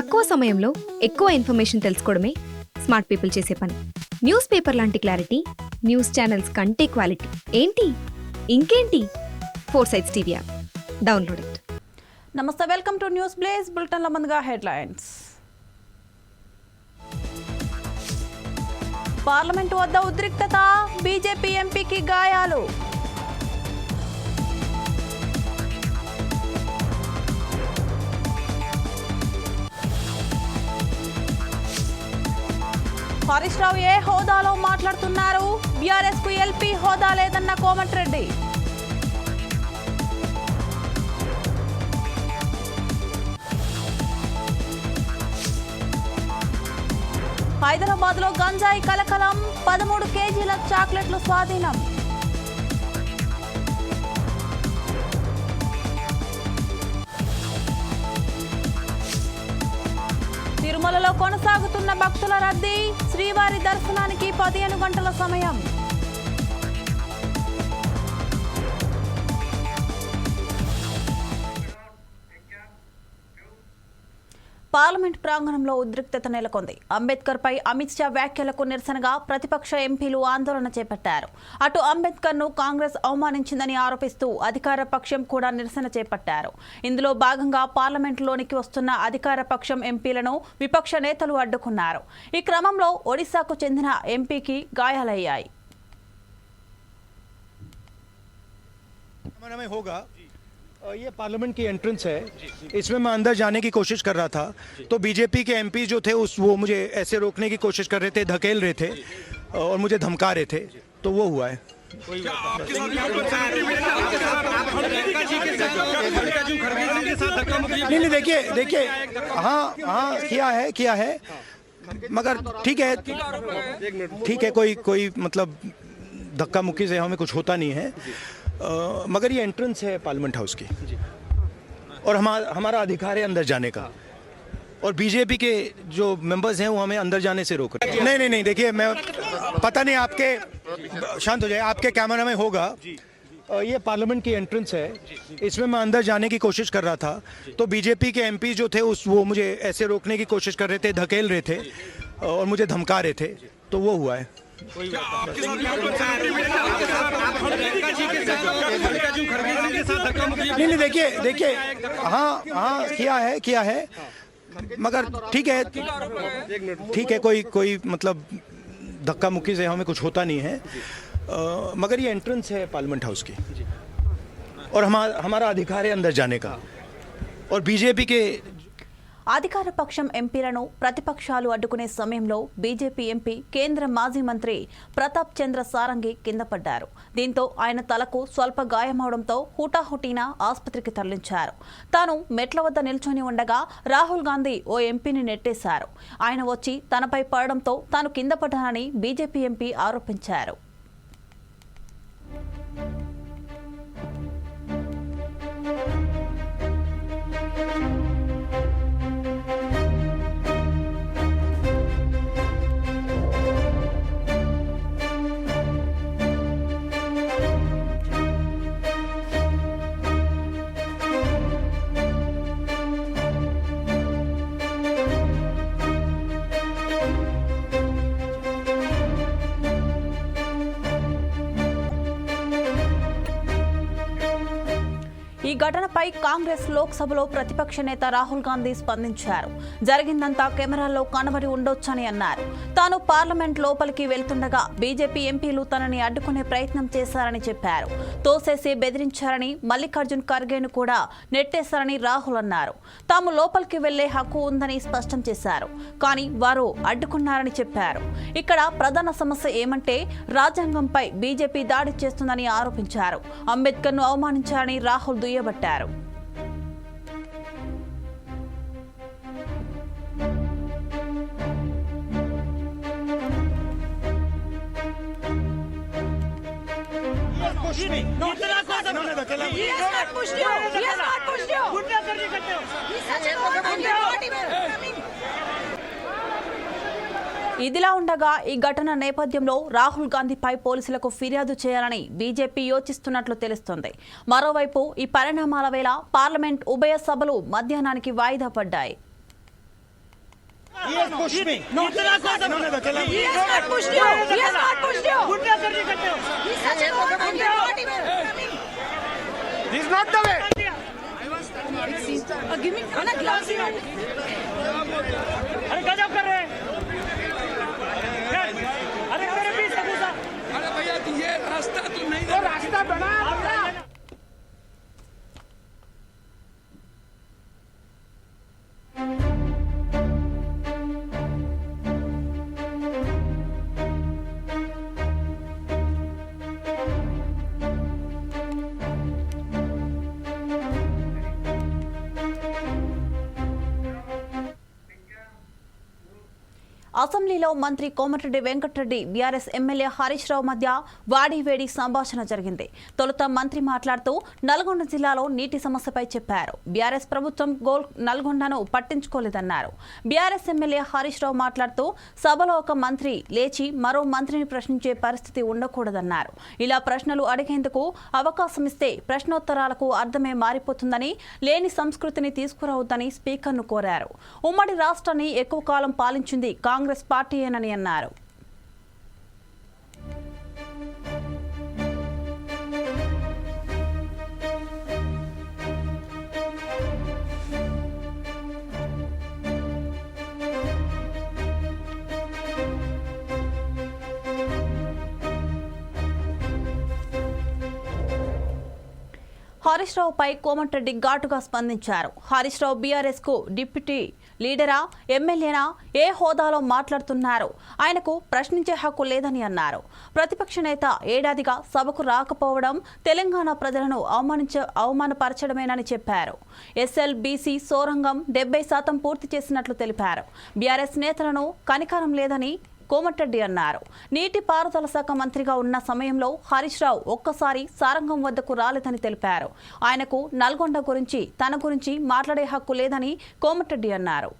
తక్కువ సమయంలో ఎక్కువ ఇన్ఫర్మేషన్ తెలుసుకోవడమే స్మార్ట్ పీపుల్ చేసే పని. న్యూస్ పేపర్ లాంటి క్లారిటీ న్యూస్ ఛానల్స్ కంటే క్వాలిటీ. ఏంటి? ఇంకేంటి? Four sights TV app. Download it. నమస్తే వెల్కమ్ టు న్యూస్ ప్లేస్ బులెటిన్ల ముందుగా హెడ్లైన్స్. పార్లమెంట్ వద్ద ఉద్రిక్తత బీజేపీ ఎంపీకి గాయాలు. హరీష్ రావు ఏ హోదాలో మాట్లాడుతున్నారు? బీఆర్ఎస్కు ఎల్పీ హోదా లేదన్న కోమటిరెడ్డి హైదరాబాద్లో గంజాయి కలకలం పదమూడు కేజీల చాక్లెట్లు స్వాధీనం. తిరుమలలో కొనసాగుతున్న భక్తుల రద్దీ. శ్రీవారి దర్శనానికి పదిహేను గంటల సమయం. పార్లమెంట్ ప్రాంగణంలో ఉద్రిక్తత నెలకొంది. అంబేద్కర్ పై అమిత్ షా వ్యాఖ్యలకు నిరసనగా ప్రతిపక్ష ఎంపీలు ఆందోళన చేపట్టారు. అటు అంబేద్కర్ను కాంగ్రెస్ అవమానించిందని ఆరోపిస్తూ అధికార పక్షం కూడా నిరసన చేపట్టారు. ఇందులో భాగంగా పార్లమెంటులోనికి వస్తున్న అధికార పక్షం ఎంపీలను విపక్ష నేతలు అడ్డుకున్నారు. ఈ క్రమంలో ఒడిశాకు చెందిన ఎంపీకి గాయాలయ్యాయి. ये पार्लियामेंट की एंट्रेंस है। इसमें मैं अंदर जाने की कोशिश कर रहा था। तो बीजेपी के एमपी जो थे, उस वो मुझे ऐसे रोकने की कोशिश कर रहे थे, धकेल रहे थे और मुझे धमका रहे थे। तो वो हुआ है। नहीं नहीं, देखिए देखिए हाँ हाँ किया है किया है। मगर ठीक है ठीक है, कोई कोई मतलब धक्का मुक्की से हमें कुछ होता नहीं है। अ, मगर ये एंट्रेंस है पार्लियामेंट हाउस की। और हमारा हमारा अधिकार है अंदर जाने का। और बीजेपी के जो मेंबर्स हैं वो हमें अंदर जाने से रोक रहे हैं। नहीं नहीं नहीं देखिए मैं पता नहीं आपके शांत हो जाए आपके कैमरा में होगा। ये पार्लियामेंट की एंट्रेंस है। इसमें मैं अंदर जाने की कोशिश कर रहा था। तो बीजेपी के एमपी जो थे उस वो मुझे ऐसे रोकने की कोशिश कर रहे थे धकेल रहे थे और मुझे धमका रहे थे। तो वो हुआ है। नहीं नहीं देखिए देखिए हाँ हाँ किया है किया है मगर ठीक है ठीक है कोई कोई मतलब धक्का मुक्की से हमें कुछ होता नहीं है। अ, मगर ये एंट्रेंस है पार्लियामेंट हाउस की। और हमारा हमारा अधिकार है अंदर जाने का। और बीजेपी के అధికార పక్షం ఎంపీలను ప్రతిపక్షాలు అడ్డుకునే సమయంలో బీజేపీ ఎంపీ కేంద్ర మాజీ మంత్రి ప్రతాప్ చంద్ర సారంగి కింద పడ్డారు. దీంతో ఆయన తలకు స్వల్ప గాయమవడంతో హుటాహుటీన ఆసుపత్రికి తరలించారు. తాను మెట్ల వద్ద నిల్చొని ఉండగా రాహుల్ గాంధీ ఓ ఎంపీని నెట్టేశారు. ఆయన వచ్చి తనపై పడడంతో తాను కింద పడ్డానని బీజేపీ ఎంపీ ఆరోపించారు. ఘటనపై కాంగ్రెస్ లోక్సభలో ప్రతిపక్ష నేత రాహుల్ గాంధీ స్పందించారు. జరిగిందంతా కెమెరాల్లో కనబడి ఉండొచ్చని అన్నారు. తాను పార్లమెంట్ లోపలికి వెళ్తుండగా బీజేపీ ఎంపీలు తనని అడ్డుకునే ప్రయత్నం చేశారని చెప్పారు. తోసేసి బెదిరించారని మల్లికార్జున్ ఖర్గేను కూడా నెట్టేశారని రాహుల్ అన్నారు. తాము లోపలికి వెళ్ళే హక్కు ఉందని స్పష్టం చేశారు. కానీ వారు అడ్డుకున్నారని చెప్పారు. ఇక్కడ ప్రధాన సమస్య ఏమంటే రాజ్యాంగంపై బీజేపీ దాడి చేస్తుందని ఆరోపించారు. అంబేద్కర్ను అవమానించారని రాహుల్ దుయ్యబట్టారు. పట్టారు push me. No, he has not pushed you. He has not pushed you. He has not pushed you. He is such a good man. You are not even coming. ఇదిలా ఉండగా ఈ ఘటన నేపథ్యంలో రాహుల్ గాంధీపై పోలీసులకు ఫిర్యాదు చేయాలని బీజేపీ యోచిస్తున్నట్లు తెలుస్తోంది. మరోవైపు ఈ పరిణామాల వేళ పార్లమెంట్ ఉభయ సభలు మధ్యాహ్నానికి వాయిదా పడ్డాయి. Uh, give me glass. रास्ता तो नहीं तो रास्ता बना అసెంబ్లీలో మంత్రి కోమటిరెడ్డి వెంకటరెడ్డి బీఆర్ఎస్ ఎమ్మెల్యే హరీష్ రావు మధ్య వాడివేడి సంభాషణ జరిగింది. తొలుత మంత్రి మాట్లాడుతూ నల్గొండ జిల్లాలో నీటి సమస్యపై చెప్పారు. బీఆర్ఎస్ ప్రభుత్వం గోల్ నల్గొండను పట్టించుకోలేదన్నారు. బీఆర్ఎస్ ఎమ్మెల్యే హరీష్ రావు మాట్లాడుతూ సభలో ఒక మంత్రి లేచి మరో మంత్రిని ప్రశ్నించే పరిస్థితి ఉండకూడదన్నారు. ఇలా ప్రశ్నలు అడిగేందుకు అవకాశం ఇస్తే ప్రశ్నోత్తరాలకు అర్థమే మారిపోతుందని లేని సంస్కృతిని తీసుకురావద్దని స్పీకర్ను కోరారు. ఉమ్మడి రాష్ట్రాన్ని ఎక్కువ కాలం పాలించింది కాంగ్రెస్ పార్టీయేనని అన్నారు. హరీష్ రావుపై కోమటిరెడ్డి ఘాటుగా స్పందించారు. హరీష్ రావు బీఆర్ఎస్కు డిప్యూటీ లీడరా ఎమ్మెల్యేనా ఏ హోదాలో మాట్లాడుతున్నారు? ఆయనకు ప్రశ్నించే హక్కు లేదని అన్నారు. ప్రతిపక్ష నేత ఏడాదిగా సభకు రాకపోవడం తెలంగాణ ప్రజలను అవమానించ అవమానపరచడమేనని చెప్పారు. ఎస్ఎల్ బీసీ సోరంగం డెబ్బై శాతం పూర్తి చేసినట్లు తెలిపారు. బీఆర్ఎస్ నేతలను కనికరం లేదని కోమటిరెడ్డి అన్నారు. నీటి పారుదల శాఖ మంత్రిగా ఉన్న సమయంలో హరీష్ రావు ఒక్కసారి సారంగం వద్దకు రాలేదని తెలిపారు. ఆయనకు నల్గొండ గురించి తన గురించి మాట్లాడే హక్కు లేదని కోమటిరెడ్డి అన్నారు.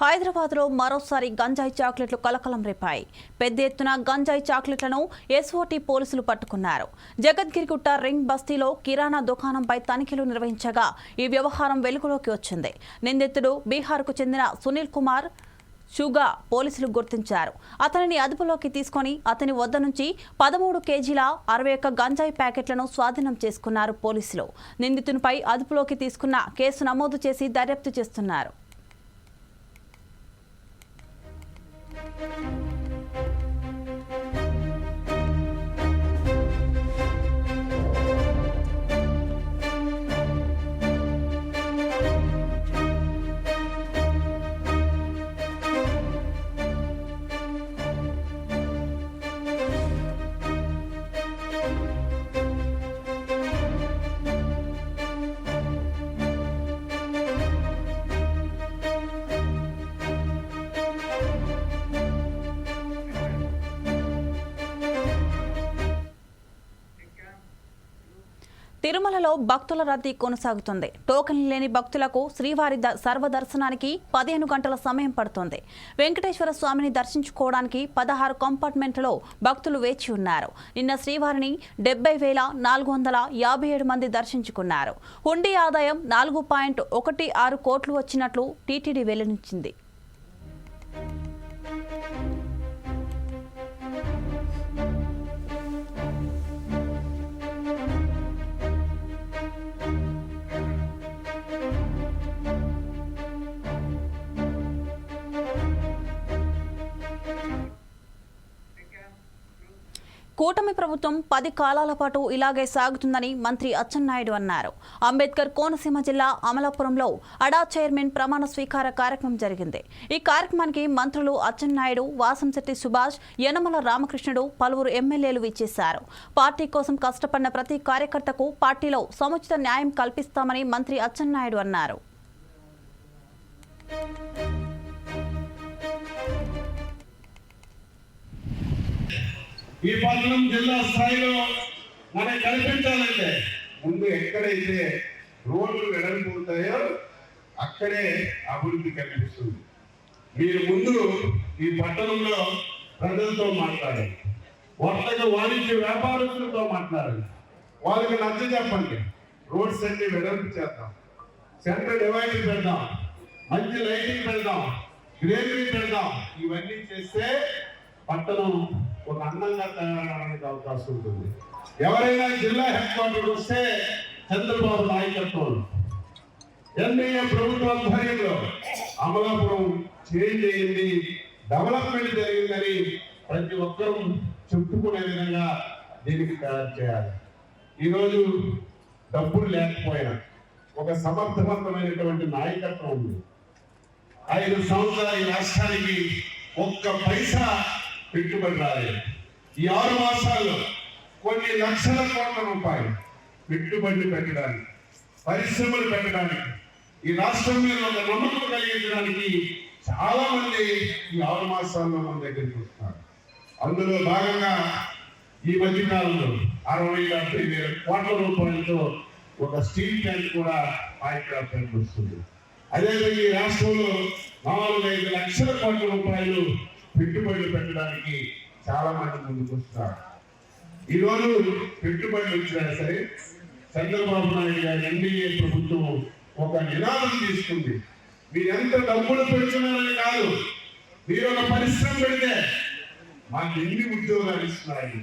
హైదరాబాద్లో మరోసారి గంజాయి చాక్లెట్లు కలకలం రేపాయి. పెద్ద ఎత్తున గంజాయి చాక్లెట్లను ఎస్ఓటీ పోలీసులు పట్టుకున్నారు. జగద్గిరిగుట్ట రింగ్ బస్తీలో కిరాణా దుకాణంపై తనిఖీలు నిర్వహించగా ఈ వ్యవహారం వెలుగులోకి వచ్చింది. నిందితుడు బీహార్కు చెందిన సునీల్ కుమార్ షుగా పోలీసులు గుర్తించారు. అతనిని అదుపులోకి తీసుకొని అతని వద్ద నుంచి పదమూడు కేజీల అరవై ఒక్క గంజాయి ప్యాకెట్లను స్వాధీనం చేసుకున్నారు పోలీసులు. నిందితునిపై అదుపులోకి తీసుకున్న కేసు నమోదు చేసి దర్యాప్తు చేస్తున్నారు. thank you తిరుమలలో భక్తుల రద్దీ కొనసాగుతుంది. టోకెన్లు లేని భక్తులకు శ్రీవారి ద- సర్వదర్శనానికి పదిహేను గంటల సమయం పడుతుంది. వెంకటేశ్వర స్వామిని దర్శించుకోవడానికి పదహారు కంపార్ట్మెంట్లో భక్తులు వేచి ఉన్నారు. నిన్న శ్రీవారిని డెబ్బై వేల నాలుగు వందల యాభై ఏడు మంది దర్శించుకున్నారు. హుండీ ఆదాయం నాలుగు పాయింట్ ఒకటి ఆరు కోట్లు వచ్చినట్లు టీటీడీ వెల్లడించింది. కూటమి ప్రభుత్వం పది కాలాల పాటు ఇలాగే సాగుతుందని మంత్రి అచ్చెన్నాయుడు అన్నారు. అంబేద్కర్ కోనసీమ జిల్లా అమలాపురంలో అడా చైర్మన్ ప్రమాణ స్వీకార కార్యక్రమం జరిగింది. ఈ కార్యక్రమానికి మంత్రులు అచ్చెన్నాయుడు వాసంశెట్టి సుభాష్ యనమల రామకృష్ణుడు పలువురు ఎమ్మెల్యేలు ఇచ్చేశారు పార్టీ కోసం కష్టపడిన ప్రతి కార్యకర్తకు పార్టీలో సముచిత న్యాయం కల్పిస్తామని మంత్రి అచ్చెన్నాయుడు అన్నారు. ఈ పట్టణం జిల్లా స్థాయిలో మనం కల్పించాలంటే ముందు ఎక్కడైతే రోడ్లు వెడల్పుతాయో అక్కడే అభివృద్ధి కనిపిస్తుంది. మీరు ముందు ఈ పట్టణంలో ప్రజలతో మాట్లాడాలి వర్తక వాణిజ్య వ్యాపారస్తులతో మాట్లాడండి. వాళ్ళకి నచ్చ చెప్పండి. రోడ్స్ అన్ని వెడల్పు చేద్దాం. సెంటర్ డివైడర్ పెడదాం. మంచి లైటింగ్ పెడదాం. గ్రేనరీ పెడదాం. ఇవన్నీ చేస్తే పట్టణం ఒక అందంగా తయారడానికి అవకాశం ఉంటుంది. ఎవరైనా జిల్లా హెడ్ క్వార్టర్ వస్తే చంద్రబాబు నాయకత్వం. ఎన్డీఏ ప్రభుత్వ ఆధ్వర్యంలో అమలాపురం చేంజ్ అయింది డెవలప్మెంట్ జరిగిందని ప్రతి ఒక్కరూ చెప్పుకునే విధంగా దీనికి తయారు చేయాలి. ఈరోజు డబ్బులు లేకపోయినా ఒక సమర్థవంతమైనటువంటి నాయకత్వం ఉంది. ఐదు సంవత్సరాల ఈ రాష్ట్రానికి ఒక్క పైసా పెట్టుబడి రాలేదు. ఈ ఆరు మాసాల్లో కొన్ని లక్షల కోట్ల రూపాయలు పెట్టుబడులు పెట్టడానికి పరిశ్రమలు పెట్టడానికి ఈ రాష్ట్రం మీద ఒక నమ్మకం కలిగించడానికి చాలా మంది ఈ ఆరు మాసాల్లో మన దగ్గరికి వస్తున్నారు అందులో భాగంగా ఈ మధ్య కాలంలో అరవై డెబ్బై వేల కోట్ల రూపాయలతో ఒక స్టీల్ ప్లాంట్ కూడా ఆయకరానికి వస్తుంది అదేవిధంగా ఈ రాష్ట్రంలో నాలుగు ఐదు లక్షల కోట్ల రూపాయలు పెట్టుబడులు పెట్టడానికి చాలా మంది ముందుకు వస్తున్నారు. ఈ రోజు పెట్టుబడులు వచ్చినా సరే చంద్రబాబు నాయుడు గారి ఎన్డీఏ ప్రభుత్వం ఒక నినాదం తీసుకుంది. మీరు ఎంత డబ్బులు పెడుతున్నారని కాదు మీరు ఒక పరిశ్రమ పెడితే మాకు ఎన్ని ఉద్యోగాలు ఇస్తున్నాయి?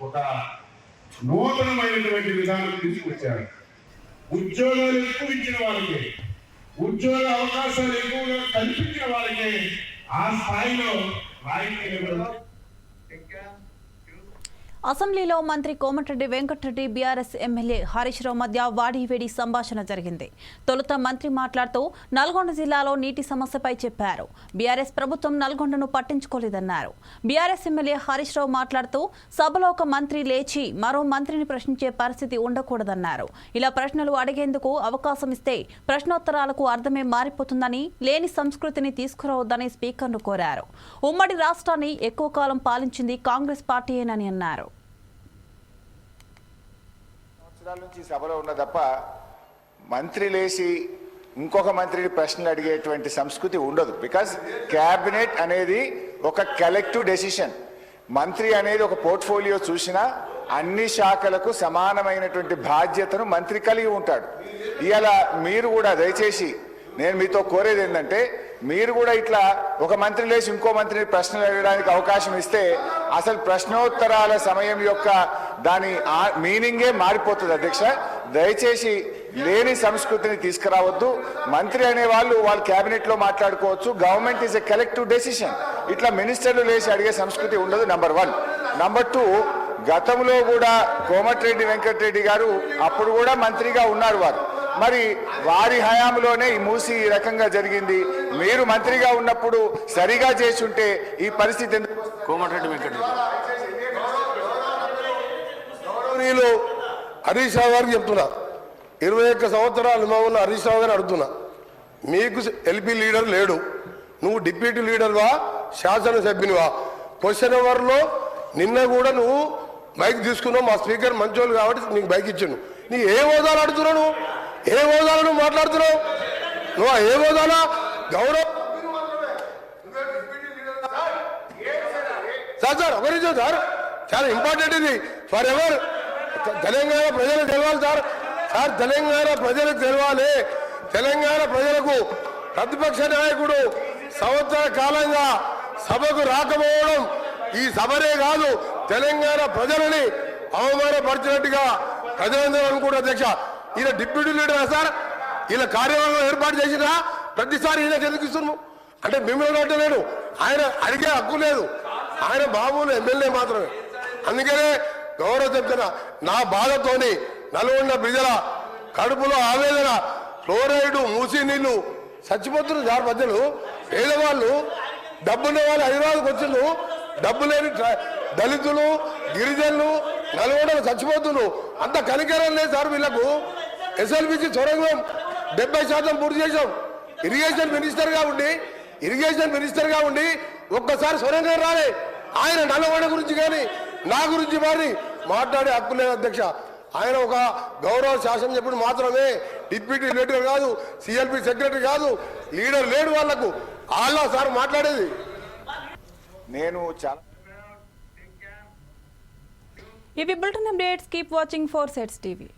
ఒక నూతనమైనటువంటి విధానం తీసుకొచ్చారు. ఉద్యోగాలు ఎక్కువ ఇచ్చిన వాళ్ళకి ఉద్యోగ అవకాశాలు ఎక్కువగా కల్పించిన వాళ్ళకి ఆ స్థాయిలో Vai, meu అసెంబ్లీలో మంత్రి కోమటిరెడ్డి వెంకటరెడ్డి బీఆర్ఎస్ ఎమ్మెల్యే హరీష్ రావు మధ్య వాడివేడి సంభాషణ జరిగింది. తొలుత మంత్రి మాట్లాడుతూ నల్గొండ జిల్లాలో నీటి సమస్యపై చెప్పారు. బీఆర్ఎస్ ప్రభుత్వం నల్గొండను పట్టించుకోలేదన్నారు. బీఆర్ఎస్ ఎమ్మెల్యే హరీష్ రావు మాట్లాడుతూ సభలో ఒక మంత్రి లేచి మరో మంత్రిని ప్రశ్నించే పరిస్థితి ఉండకూడదన్నారు. ఇలా ప్రశ్నలు అడిగేందుకు అవకాశం ఇస్తే ప్రశ్నోత్తరాలకు అర్థమే మారిపోతుందని లేని సంస్కృతిని తీసుకురావద్దని స్పీకర్ను కోరారు. ఉమ్మడి రాష్ట్రాన్ని ఎక్కువ కాలం పాలించింది కాంగ్రెస్ పార్టీయేనని అన్నారు. సంవత్సరాల నుంచి సభలో ఉన్న తప్ప మంత్రి లేచి ఇంకొక మంత్రిని ప్రశ్నలు అడిగేటువంటి సంస్కృతి ఉండదు. బికాజ్ క్యాబినెట్ అనేది ఒక కలెక్టివ్ డెసిషన్ మంత్రి అనేది ఒక పోర్ట్ఫోలియో చూసినా అన్ని శాఖలకు సమానమైనటువంటి బాధ్యతను మంత్రి కలిగి ఉంటాడు. ఇలా మీరు కూడా దయచేసి నేను మీతో కోరేది ఏంటంటే మీరు కూడా ఇట్లా ఒక మంత్రి లేచి ఇంకో మంత్రిని ప్రశ్నలు అడగడానికి అవకాశం ఇస్తే అసలు ప్రశ్నోత్తరాల సమయం యొక్క దాని ఆ- మీనింగే మారిపోతుంది అధ్యక్ష. దయచేసి లేని సంస్కృతిని తీసుకురావద్దు. మంత్రి అనే వాళ్ళు వాళ్ళ కేబినెట్లో మాట్లాడుకోవచ్చు. Government is a collective decision ఇట్లా మినిస్టర్లు లేచి అడిగే సంస్కృతి ఉండదు నంబర్ వన్ నంబర్ టూ గతంలో కూడా కోమటిరెడ్డి వెంకటరెడ్డి గారు అప్పుడు కూడా మంత్రిగా ఉన్నారు వారు. మరి వారి హయాంలోనే ఈ మూసి ఈ రకంగా జరిగింది. మీరు మంత్రిగా ఉన్నప్పుడు సరిగా చేసి ఉంటే ఈ పరిస్థితి ఎందుకు కోమటిరెడ్డి వెంకటరెడ్డి హరీష్ రావు గారికి చెప్తున్నా. ఇరవై ఒక్క సంవత్సరాల అనుభవం ఉన్న హరీష్ రావు గారు అడుగుతున్నా. మీకు ఎల్పీ లీడర్ లేడు. నువ్వు డిప్యూటీ లీడర్వా శాసనసభ్యునివా క్వశ్చన్ అవర్లో నిన్న కూడా నువ్వు బైక్ తీసుకున్నావు. మా స్పీకర్ మంచోళ్ళు కాబట్టి నీకు బైక్ ఇచ్చిండు. నీ ఏ హోదాలు అడుగుతున్నావు నువ్వు? ఏ హోదాలు నువ్వు మాట్లాడుతున్నావు? నువ్వు ఏ హోదాలా? గౌరవ సార్ సార్ ఒక నిమిషం సార్. చాలా ఇంపార్టెంట్ ఇది. ఫర్ ఎవర్ తెలంగాణ ప్రజలకు తెలవాలి సార్. సార్ తెలంగాణ ప్రజలకు తెలవాలి. తెలంగాణ ప్రజలకు ప్రతిపక్ష నాయకుడు సంవత్సర కాలంగా సభకు రాకపోవడం ఈ సభనే కాదు తెలంగాణ ప్రజలని అవమానపరిచినట్టుగా ప్రజలందరూ అనుకుంటారు అధ్యక్ష. ఈయన డిప్యూటీ లీడరా సార్? ఈయన కార్యవర్గం ఏర్పాటు చేసినా ప్రతిసారి ఈయనకి ఎందుకు ఇస్తున్నాము అంటే మిమ్మల్ని అంటే ఆయన అడిగే హక్కు లేదు. ఆయన బాబులు ఎమ్మెల్యే మాత్రమే. అందుకనే గౌరవ చెప్తున్నా నా బాధతోని నల్గొండ ప్రజల కడుపులో ఆవేదన ఫ్లోరైడ్ మూసి నీళ్ళు చచ్చిపోతున్నారు సార్ మధ్యలో పేదవాళ్ళు డబ్బున్న వాళ్ళు హైదరాబాద్కి వచ్చిండ్రు డబ్బు లేని దళితులు గిరిజనులు నలుగొండలు చచ్చిపోతున్నారు అంత కనికరం లేదు సార్ వీళ్ళకు. ఎస్ఎల్బిసి సొరంగం డెబ్బై శాతం పూర్తి చేసాం ఇరిగేషన్ మినిస్టర్గా ఉండి ఇరిగేషన్ మినిస్టర్గా ఉండి ఒక్కసారి సొరంగం రాలే. ఆయన నల్లగొండ గురించి కానీ నా గురించి మరి మాట్లాడే హక్కు లేదు అధ్యక్ష. ఆయన ఒక గౌరవ శాసనం చెప్పుడు మాత్రమే డిప్యూటీ లీడర్ కాదు సిఎల్పి సెక్రటరీ కాదు లీడర్ లేడు వాళ్ళకు. వాళ్ళ సార్ మాట్లాడేది. నేను చాలా ఇవి bulletin updates keep watching four sets TV.